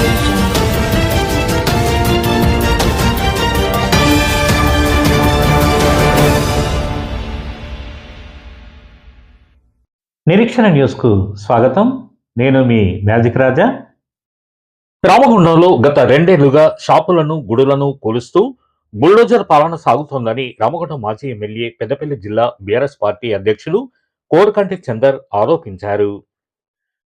నిరీక్షణ న్యూస్ నిరీక్షణ న్యూస్కు స్వాగతం. నేను మీ మ్యాజిక్ రాజా. రామగుండంలో గత రెండేళ్ళుగా షాపులను గుడులను కొలుస్తూ బుల్డోజర్ పాలన సాగుతోందని రామగుండం మాజీ ఎమ్మెల్యే పెద్దపల్లి జిల్లా బీఆర్ఎస్ పార్టీ అధ్యక్షులు కోరకంటి చందర్ ఆరోపించారు.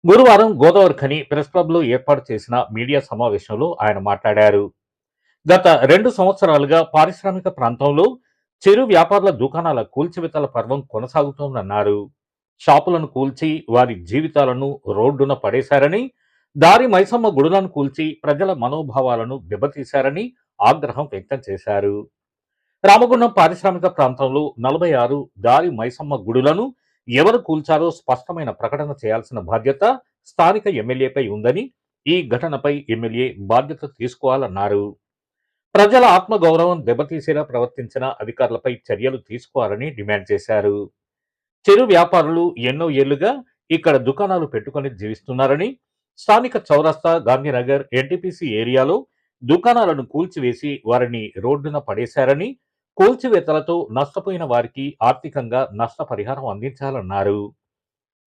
గురువారం గోదావరి ఖని ప్రెస్ క్లబ్లో ఏర్పాటు చేసిన మీడియా సమావేశంలో ఆయన మాట్లాడారు. గత రెండు సంవత్సరాలుగా పారిశ్రామిక ప్రాంతంలో చిరు వ్యాపారుల దుకాణాల కూల్చివేతల పర్వం కొనసాగుతోందన్నారు. షాపులను కూల్చి వారి జీవితాలను రోడ్డున పడేశారని దారి మైసమ్మ గుడులను కూల్చి ప్రజల మనోభావాలను దెబ్బతీశారని ఆగ్రహం వ్యక్తం చేశారు. రామగుండం పారిశ్రామిక ప్రాంతంలో నలభై ఆరు దారి మైసమ్మ గుడులను ఎవరు కూల్చారో స్పష్టమైన ప్రకటన చేయాల్సిన బాధ్యత స్థానిక ఎమ్మెల్యేపై ఉందని ఈ ఘటనపై ఎమ్మెల్యే బాధ్యత తీసుకోవాలన్నారు. ప్రజల ఆత్మగౌరవం దెబ్బతీసేలా ప్రవర్తించిన అధికారులపై చర్యలు తీసుకోవాలని డిమాండ్ చేశారు. చెరు వ్యాపారులు ఎన్నో ఏళ్ళుగా ఇక్కడ దుకాణాలు పెట్టుకొని జీవిస్తున్నారని స్థానిక చౌరస్తా గాంధీనగర్ ఎన్టీపీసీ ఏరియాలో దుకాణాలను కూల్చివేసి వారిని రోడ్డున పడేశారని కూల్చివేతలతో నష్టపోయిన వారికి ఆర్థికంగా నష్టపరిహారం అందించాలన్నారు.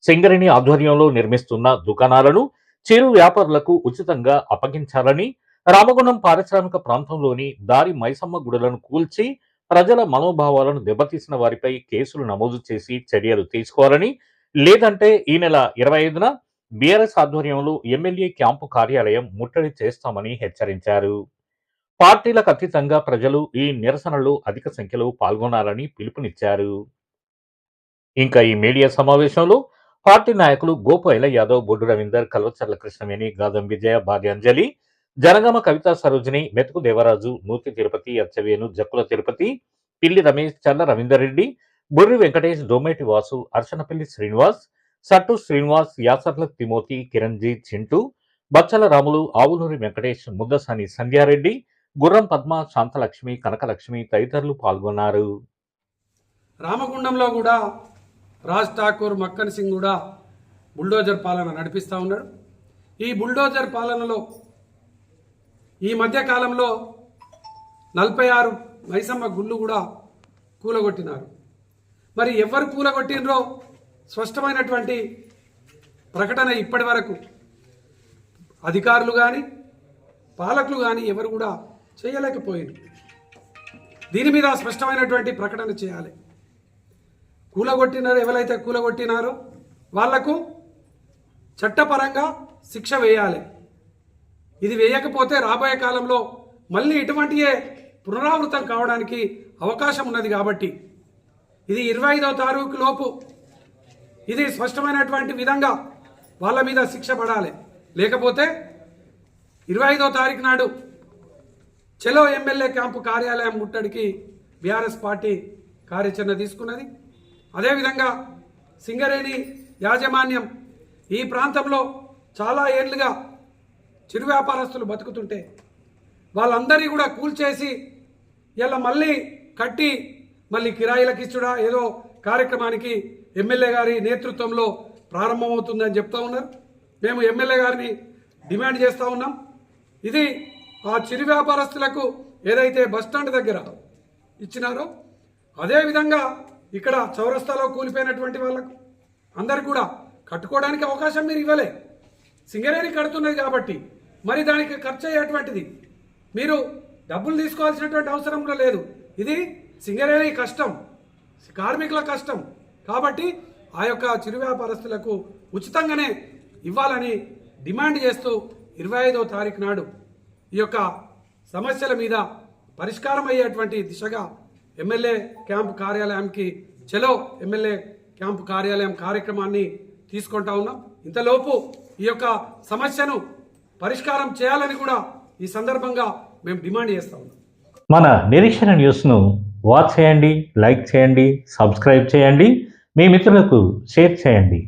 సింగరేణి ఆధ్వర్యంలో నిర్మిస్తున్న దుకాణాలను చిరు వ్యాపారులకు ఉచితంగా అప్పగించాలని రామగుణం పారిశ్రామిక ప్రాంతంలోని దారి మైసమ్మ గుడులను కూల్చి ప్రజల మనోభావాలను దెబ్బతీసిన వారిపై కేసులు నమోదు చేసి చర్యలు తీసుకోవాలని లేదంటే ఈ నెల ఇరవై ఐదున బీఆర్ఎస్ ఆధ్వర్యంలో ఎమ్మెల్యే క్యాంపు కార్యాలయం ముట్టడి చేస్తామని హెచ్చరించారు. పార్టీలకు అతీతంగా ప్రజలు ఈ నిరసనలో అధిక సంఖ్యలో పాల్గొనాలని పిలుపునిచ్చారు. ఇంకా ఈ మీడియా సమావేశంలో పార్టీ నాయకులు గోపాల యాదవ్ బొడ్డు రవీందర్ కల్వచర్ల కృష్ణవేణి గాదం విజయ భాగ్యాంజలి జనగామ కవితా సరోజిని మెతుకు దేవరాజు నూతి తిరుపతి అచ్చవేను జక్కుల తిరుపతి పిల్లి రమేష్ చల్ల రవీందర్ రెడ్డి బుర్రి వెంకటేష్ డోమేటి వాసు అర్చనపల్లి శ్రీనివాస్ సట్టు శ్రీనివాస్ యాసర్ల తిమోతి కిరణ్జీత్ చింటూ బచ్చల రాములు ఆవులూరి వెంకటేష్ ముద్దసాని సంధ్యారెడ్డి గుర్రం పద్మ శాంతలక్ష్మి కనకలక్ష్మి తదితరులు పాల్గొన్నారు. రామగుండంలో కూడా రాజ్ ఠాకూర్ మక్కన్ సింగ్ కూడా బుల్డోజర్ పాలన నడిపిస్తూ ఉన్నాడు ఈ బుల్డోజర్ పాలనలో ఈ మధ్యకాలంలో నలభై ఆరు మైసమ్మ గుళ్ళు కూడా కూలగొట్టినారు. మరి ఎవరు కూలగొట్టినరో స్పష్టమైనటువంటి ప్రకటన ఇప్పటి వరకు అధికారులు కానీ పాలకులు కానీ ఎవరు కూడా చేయలేకపోయారు దీని మీద స్పష్టమైనటువంటి ప్రకటన చేయాలి. కూలగొట్టినారో ఎవరైతే కూలగొట్టినారో వాళ్ళకు చట్టపరంగా శిక్ష వేయాలి. ఇది వేయకపోతే రాబోయే కాలంలో మళ్ళీ ఇటువంటియే పునరావృతం కావడానికి అవకాశం ఉన్నది కాబట్టి ఇది ఇరవై ఐదవ తారీఖు లోపు ఇది స్పష్టమైనటువంటి విధంగా వాళ్ళ మీద శిక్ష పడాలి. లేకపోతే ఇరవై ఐదో తారీఖు నాడు చెలో ఎమ్మెల్యే క్యాంపు కార్యాలయం ముట్టడికి బీఆర్ఎస్ పార్టీ కార్యాచరణ తీసుకున్నది. అదేవిధంగా సింగరేణి యాజమాన్యం ఈ ప్రాంతంలో చాలా ఏళ్ళుగా చిరు వ్యాపారస్తులు బతుకుతుంటే వాళ్ళందరినీ కూడా కూల్చేసి ఇలా మళ్ళీ కట్టి మళ్ళీ కిరాయిలకు ఇచ్చుడా ఏదో కార్యక్రమానికి ఎమ్మెల్యే గారి నేతృత్వంలో ప్రారంభమవుతుందని చెప్తా ఉన్నారు. మేము ఎమ్మెల్యే గారిని డిమాండ్ చేస్తూ ఉన్నాం. ఇది ఆ చిరు వ్యాపారస్తులకు ఏదైతే బస్టాండ్ దగ్గర ఇచ్చినారో అదేవిధంగా ఇక్కడ చౌరస్తాలో కూలిపోయినటువంటి వాళ్ళకు అందరు కూడా కట్టుకోవడానికి అవకాశం మీరు ఇవ్వలే. సింగరేణి కడుతున్నది కాబట్టి మరి దానికి ఖర్చు అయ్యేటువంటిది. మీరు డబ్బులు తీసుకోవాల్సినటువంటి అవసరం కూడా లేదు. ఇది సింగరేణి కష్టం కార్మికుల కష్టం కాబట్టి ఆ యొక్క చిరు వ్యాపారస్తులకు ఉచితంగానే ఇవ్వాలని డిమాండ్ చేస్తూ ఇరవై ఐదో తారీఖు నాడు ఈ యొక్క సమస్యల మీద పరిష్కారం అయ్యేటువంటి దిశగా ఎమ్మెల్యే క్యాంపు కార్యాలయానికి చలో ఎమ్మెల్యే క్యాంపు కార్యాలయం కార్యక్రమాన్ని తీసుకుంటా ఉన్నాం. ఇంతలోపు ఈ యొక్క సమస్యను పరిష్కారం చేయాలని కూడా ఈ సందర్భంగా మేము డిమాండ్ చేస్తా ఉన్నాం. మన నిరీక్షణ న్యూస్ను వాచ్ చేయండి లైక్ చేయండి సబ్స్క్రైబ్ చేయండి. మీ మిత్రులకు షేర్ చేయండి.